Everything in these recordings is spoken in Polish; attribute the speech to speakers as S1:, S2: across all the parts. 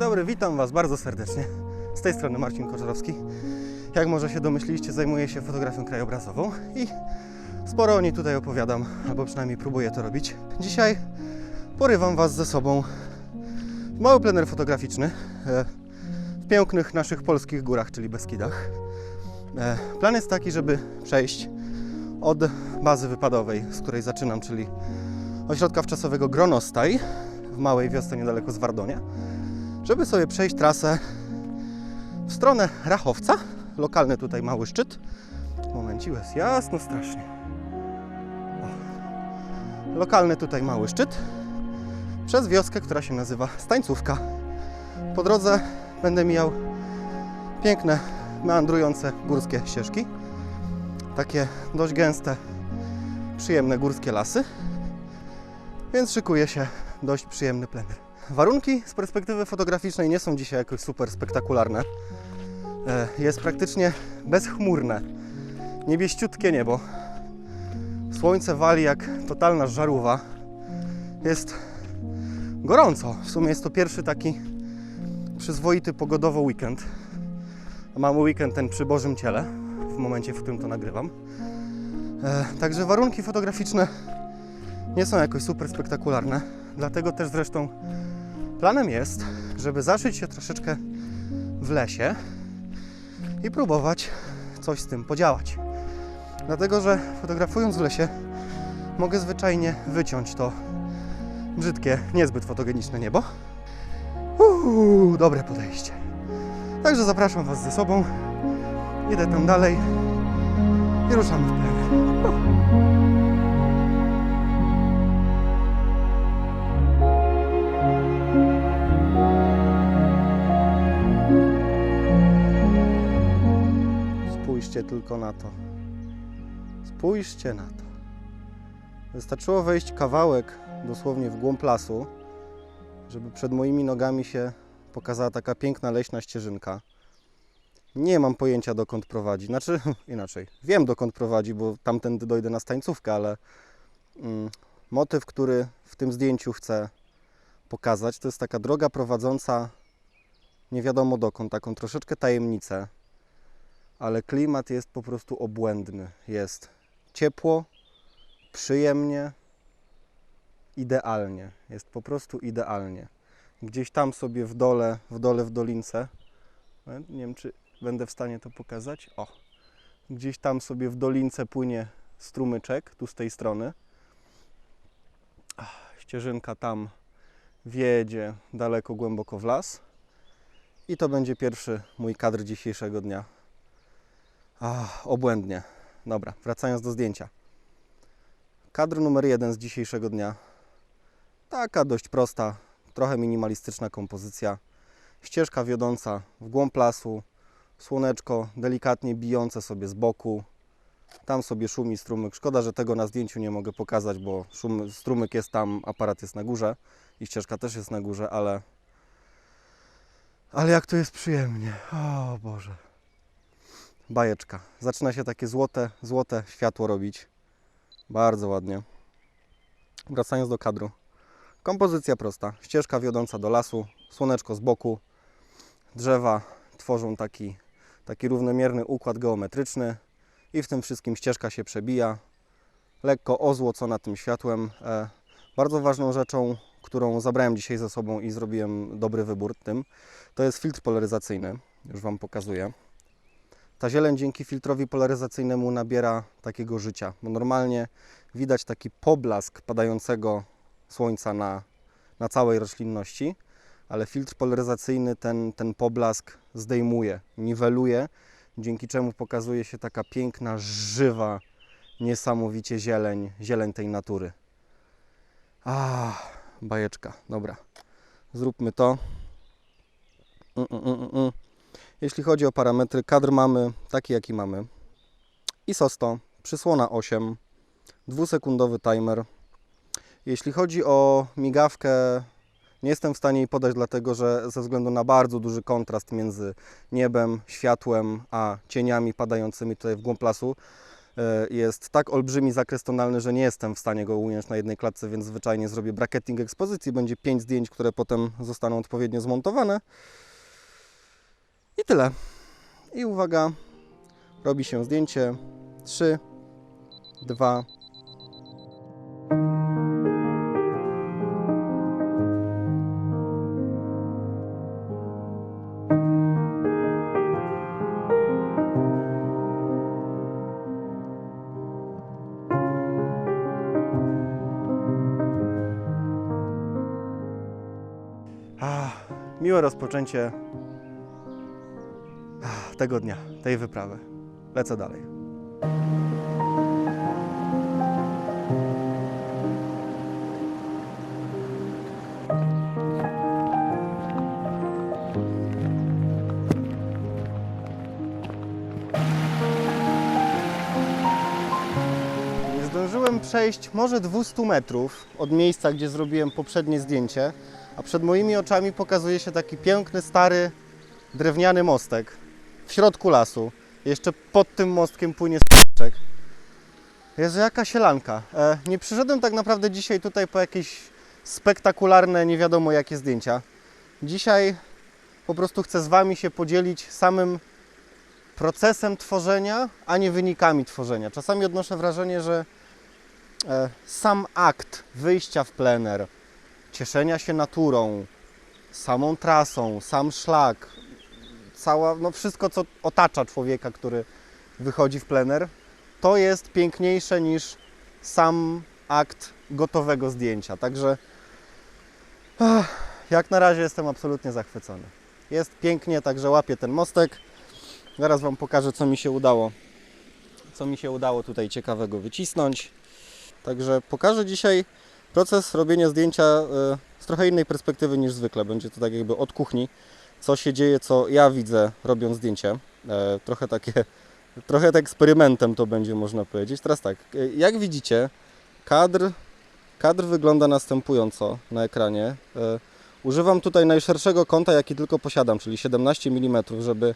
S1: Dobry, witam Was bardzo serdecznie. Z tej strony Marcin Korzarowski. Jak może się domyśliliście, zajmuję się fotografią krajobrazową i sporo o niej tutaj opowiadam, albo przynajmniej próbuję to robić. Dzisiaj porywam Was ze sobą w mały plener fotograficzny e, w pięknych naszych polskich górach, czyli Beskidach. E, Plan jest taki, żeby przejść od bazy wypadowej, z której zaczynam, czyli ośrodka wczasowego Gronostaj w małej wiosce niedaleko Zwardonia, żeby sobie przejść trasę w stronę Rachowca, lokalny tutaj mały szczyt. Momenciu, jest jasno strasznie. O. Lokalny tutaj mały szczyt przez wioskę, która się nazywa Stańcówka. Po drodze będę mijał piękne, meandrujące górskie ścieżki. Takie dość gęste, przyjemne górskie lasy. Więc szykuje się dość przyjemny plener. Warunki z perspektywy fotograficznej nie są dzisiaj jakoś super spektakularne. E, Jest praktycznie bezchmurne, niebieściutkie niebo. Słońce wali jak totalna żarówa. Jest gorąco. W sumie jest to pierwszy taki przyzwoity pogodowo weekend. Mamy weekend ten przy Bożym Ciele, w momencie, w którym to nagrywam. E, Także warunki fotograficzne nie są jakoś super spektakularne. Dlatego też zresztą planem jest, żeby zaszyć się troszeczkę w lesie i próbować coś z tym podziałać. Dlatego, że fotografując w lesie mogę zwyczajnie wyciąć to brzydkie, niezbyt fotogeniczne niebo. Uuu, dobre podejście. Także zapraszam Was ze sobą. Idę tam dalej i ruszamy w plener. Tylko na to. Spójrzcie na to. Wystarczyło wejść kawałek dosłownie w głąb lasu, żeby przed moimi nogami się pokazała taka piękna leśna ścieżynka. Nie mam pojęcia dokąd prowadzi. Znaczy, inaczej. Wiem dokąd prowadzi, bo tamtędy dojdę na stańcówkę, ale mm, motyw, który w tym zdjęciu chcę pokazać, to jest taka droga prowadząca nie wiadomo dokąd, taką troszeczkę tajemnicę ale klimat jest po prostu obłędny. Jest ciepło, przyjemnie, idealnie. Jest po prostu idealnie. Gdzieś tam sobie w dole, w dole w dolince, e, nie wiem czy będę w stanie to pokazać. O, gdzieś tam sobie w dolince płynie strumyczek, tu z tej strony. Ścieżynka tam wiedzie daleko, głęboko w las. I to będzie pierwszy mój kadr dzisiejszego dnia. Ach, obłędnie. Dobra, wracając do zdjęcia. Kadr numer jeden z dzisiejszego dnia. Taka dość prosta, trochę minimalistyczna kompozycja. Ścieżka wiodąca w głąb lasu, słoneczko delikatnie bijące sobie z boku. Tam sobie szumi strumyk. Szkoda, że tego na zdjęciu nie mogę pokazać, bo szum, strumyk jest tam, aparat jest na górze i ścieżka też jest na górze, ale. Ale jak to jest przyjemnie. O Boże bajeczka. Zaczyna się takie złote, złote światło robić. Bardzo ładnie. Wracając do kadru. Kompozycja prosta. Ścieżka wiodąca do lasu, słoneczko z boku, drzewa tworzą taki, taki równomierny układ geometryczny i w tym wszystkim ścieżka się przebija. Lekko ozłocona tym światłem. E, bardzo ważną rzeczą, którą zabrałem dzisiaj ze sobą i zrobiłem dobry wybór tym, to jest filtr polaryzacyjny. Już Wam pokazuję ta zieleń dzięki filtrowi polaryzacyjnemu nabiera takiego życia. Bo normalnie widać taki poblask padającego słońca na, na całej roślinności, ale filtr polaryzacyjny ten, ten poblask zdejmuje, niweluje, dzięki czemu pokazuje się taka piękna, żywa, niesamowicie zieleń, zieleń tej natury. A, bajeczka. Dobra, zróbmy to. Mm, mm, mm, mm. Jeśli chodzi o parametry, kadr mamy taki, jaki mamy. ISO 100, przysłona 8, dwusekundowy timer. Jeśli chodzi o migawkę, nie jestem w stanie jej podać, dlatego że ze względu na bardzo duży kontrast między niebem, światłem, a cieniami padającymi tutaj w głąb lasu, e, jest tak olbrzymi zakres tonalny, że nie jestem w stanie go ująć na jednej klatce, więc zwyczajnie zrobię bracketing ekspozycji. Będzie 5 zdjęć, które potem zostaną odpowiednio zmontowane. I tyle. I uwaga, robi się zdjęcie. 3, 2, Ah, miłe rozpoczęcie tego dnia, tej wyprawy. Lecę dalej. Nie zdążyłem przejść może 200 metrów od miejsca, gdzie zrobiłem poprzednie zdjęcie, a przed moimi oczami pokazuje się taki piękny, stary, drewniany mostek w środku lasu. Jeszcze pod tym mostkiem płynie styczek. Jezu, jaka sielanka. E, nie przyszedłem tak naprawdę dzisiaj tutaj po jakieś spektakularne, nie wiadomo jakie zdjęcia. Dzisiaj po prostu chcę z Wami się podzielić samym procesem tworzenia, a nie wynikami tworzenia. Czasami odnoszę wrażenie, że e, sam akt wyjścia w plener, cieszenia się naturą, samą trasą, sam szlak, cała, no wszystko, co otacza człowieka, który wychodzi w plener, to jest piękniejsze niż sam akt gotowego zdjęcia. Także ach, jak na razie jestem absolutnie zachwycony. Jest pięknie, także łapię ten mostek. Zaraz Wam pokażę, co mi się udało. Co mi się udało tutaj ciekawego wycisnąć. Także pokażę dzisiaj proces robienia zdjęcia e, z trochę innej perspektywy niż zwykle. Będzie to tak jakby od kuchni, co się dzieje, co ja widzę robiąc zdjęcie. E, Trochę takie, trochę tak eksperymentem to będzie można powiedzieć. Teraz tak, e, jak widzicie, kadr, kadr wygląda następująco na ekranie. E, Używam tutaj najszerszego kąta, jaki tylko posiadam, czyli 17 mm, żeby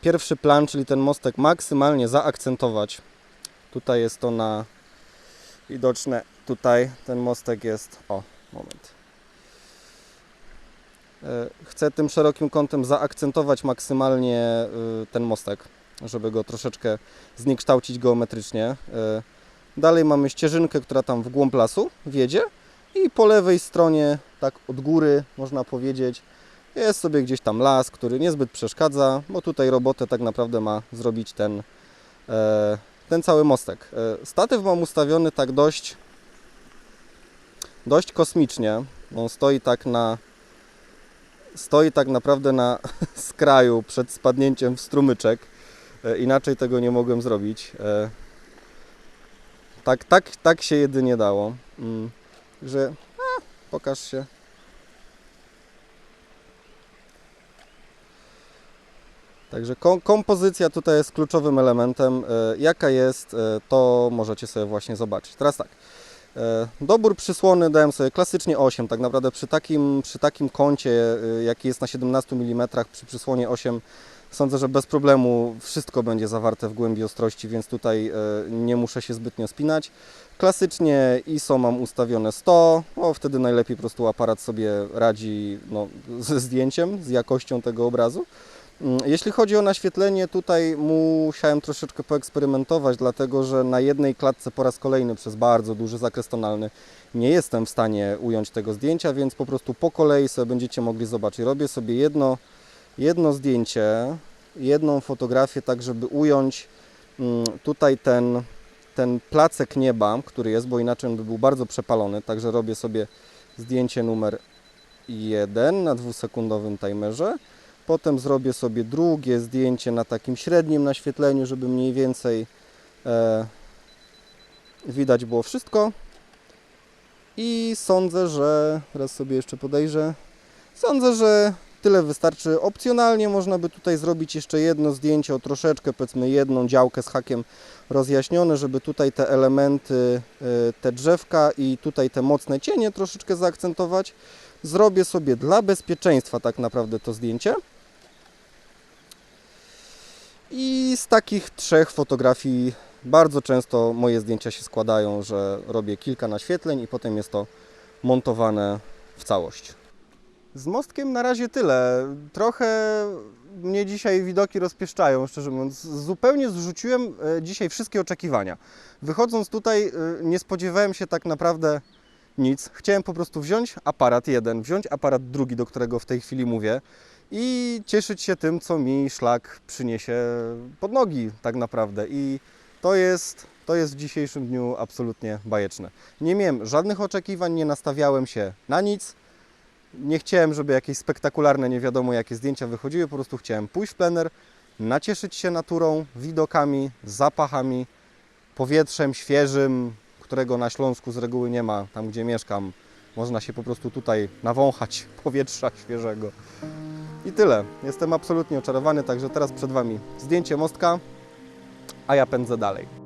S1: pierwszy plan, czyli ten mostek maksymalnie zaakcentować. Tutaj jest to na widoczne. Tutaj ten mostek jest. O, moment. E, Chcę tym szerokim kątem zaakcentować maksymalnie y, ten mostek, żeby go troszeczkę zniekształcić geometrycznie. E, Dalej mamy ścieżynkę, która tam w głąb lasu wiedzie i po lewej stronie, tak od góry można powiedzieć, jest sobie gdzieś tam las, który niezbyt przeszkadza, bo tutaj robotę tak naprawdę ma zrobić ten, e, ten cały mostek. E, Statyw mam ustawiony tak dość, dość kosmicznie. On stoi tak na stoi tak naprawdę na skraju przed spadnięciem w strumyczek. E, Inaczej tego nie mogłem zrobić. E, Tak, tak, tak się jedynie dało. Mm, Że pokaż się. Także kom- kompozycja tutaj jest kluczowym elementem. E, Jaka jest, to możecie sobie właśnie zobaczyć. Teraz tak. E, Dobór przysłony dałem sobie klasycznie 8. Tak naprawdę przy takim, przy takim kącie, e, jaki jest na 17 mm, przy przysłonie 8, sądzę, że bez problemu wszystko będzie zawarte w głębi ostrości, więc tutaj e, nie muszę się zbytnio spinać. Klasycznie ISO mam ustawione 100, bo wtedy najlepiej po prostu aparat sobie radzi no, ze zdjęciem, z jakością tego obrazu. Mm, Jeśli chodzi o naświetlenie, tutaj musiałem troszeczkę poeksperymentować, dlatego że na jednej klatce po raz kolejny przez bardzo duży zakres tonalny nie jestem w stanie ująć tego zdjęcia, więc po prostu po kolei sobie będziecie mogli zobaczyć. Robię sobie jedno, jedno zdjęcie, jedną fotografię, tak żeby ująć mm, tutaj ten, ten placek nieba, który jest, bo inaczej on by był bardzo przepalony, także robię sobie zdjęcie numer 1 na dwusekundowym timerze. Potem zrobię sobie drugie zdjęcie na takim średnim naświetleniu, żeby mniej więcej e, widać było wszystko. I sądzę, że raz sobie jeszcze podejrzę. Sądzę, że tyle wystarczy. Opcjonalnie można by tutaj zrobić jeszcze jedno zdjęcie o troszeczkę, powiedzmy jedną działkę z hakiem rozjaśnione, żeby tutaj te elementy, e, te drzewka i tutaj te mocne cienie troszeczkę zaakcentować. Zrobię sobie dla bezpieczeństwa tak naprawdę to zdjęcie. I z takich trzech fotografii Bardzo często moje zdjęcia się składają, że robię kilka naświetleń i potem jest to montowane w całość. Z mostkiem na razie tyle. Trochę mnie dzisiaj widoki rozpieszczają, szczerze mówiąc. Zupełnie zrzuciłem e, dzisiaj wszystkie oczekiwania. Wychodząc tutaj, e, nie spodziewałem się tak naprawdę nic. Chciałem po prostu wziąć aparat jeden, wziąć aparat drugi, do którego w tej chwili mówię i cieszyć się tym, co mi szlak przyniesie pod nogi tak naprawdę. I to jest, to jest w dzisiejszym dniu absolutnie bajeczne. Nie miałem żadnych oczekiwań, nie nastawiałem się na nic. Nie chciałem, żeby jakieś spektakularne, nie wiadomo jakie zdjęcia wychodziły, po prostu chciałem pójść w plener, nacieszyć się naturą, widokami, zapachami, powietrzem świeżym, którego na Śląsku z reguły nie ma, tam gdzie mieszkam. Można się po prostu tutaj nawąchać powietrza świeżego. I tyle. Jestem absolutnie oczarowany, także teraz przed Wami zdjęcie mostka, a ja pędzę dalej.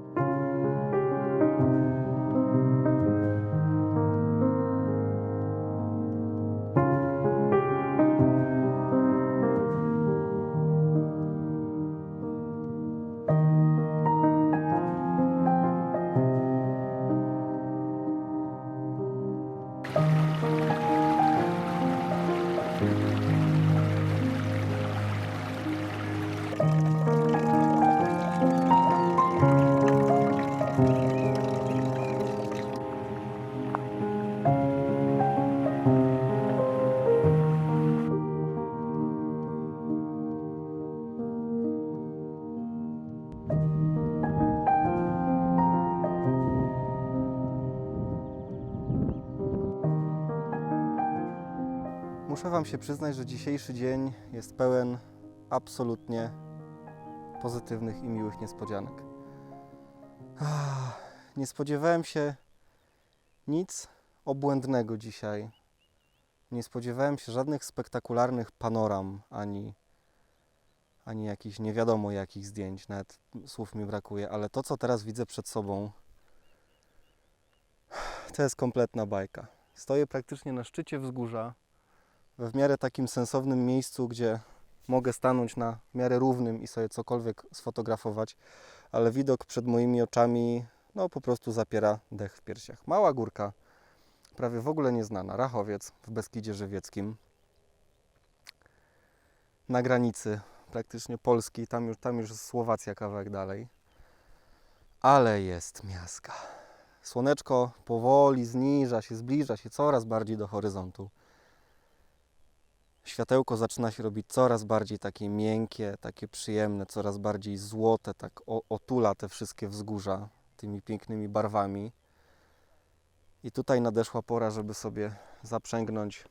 S1: Muszę Wam się przyznać, że dzisiejszy dzień jest pełen absolutnie pozytywnych i miłych niespodzianek. Nie spodziewałem się nic obłędnego dzisiaj. Nie spodziewałem się żadnych spektakularnych panoram, ani, ani jakichś nie wiadomo jakich zdjęć, nawet słów mi brakuje, ale to, co teraz widzę przed sobą, to jest kompletna bajka. Stoję praktycznie na szczycie wzgórza, w miarę takim sensownym miejscu, gdzie mogę stanąć na miarę równym i sobie cokolwiek sfotografować, ale widok przed moimi oczami no po prostu zapiera dech w piersiach. Mała górka, prawie w ogóle nieznana, Rachowiec w Beskidzie Żywieckim. Na granicy praktycznie Polski, tam już, tam już Słowacja kawałek dalej. Ale jest miazga. Słoneczko powoli zniża się, zbliża się coraz bardziej do horyzontu światełko zaczyna się robić coraz bardziej takie miękkie, takie przyjemne, coraz bardziej złote, tak otula te wszystkie wzgórza tymi pięknymi barwami. I tutaj nadeszła pora, żeby sobie zaprzęgnąć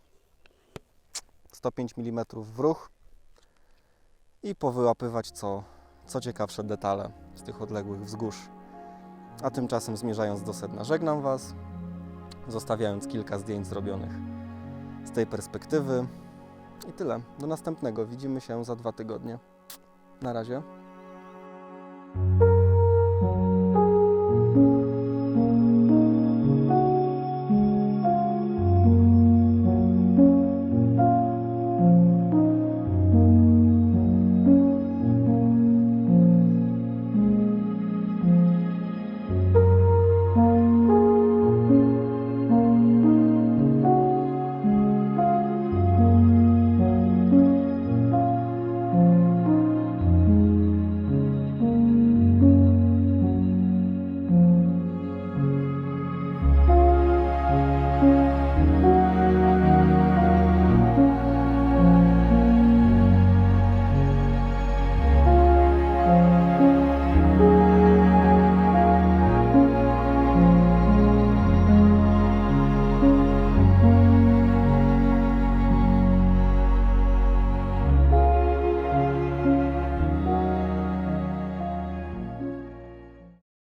S1: 105 mm w ruch i powyłapywać co, co ciekawsze detale z tych odległych wzgórz. A tymczasem zmierzając do sedna, żegnam Was, zostawiając kilka zdjęć zrobionych z tej perspektywy. I tyle. Do następnego. Widzimy się za dwa tygodnie. Na razie.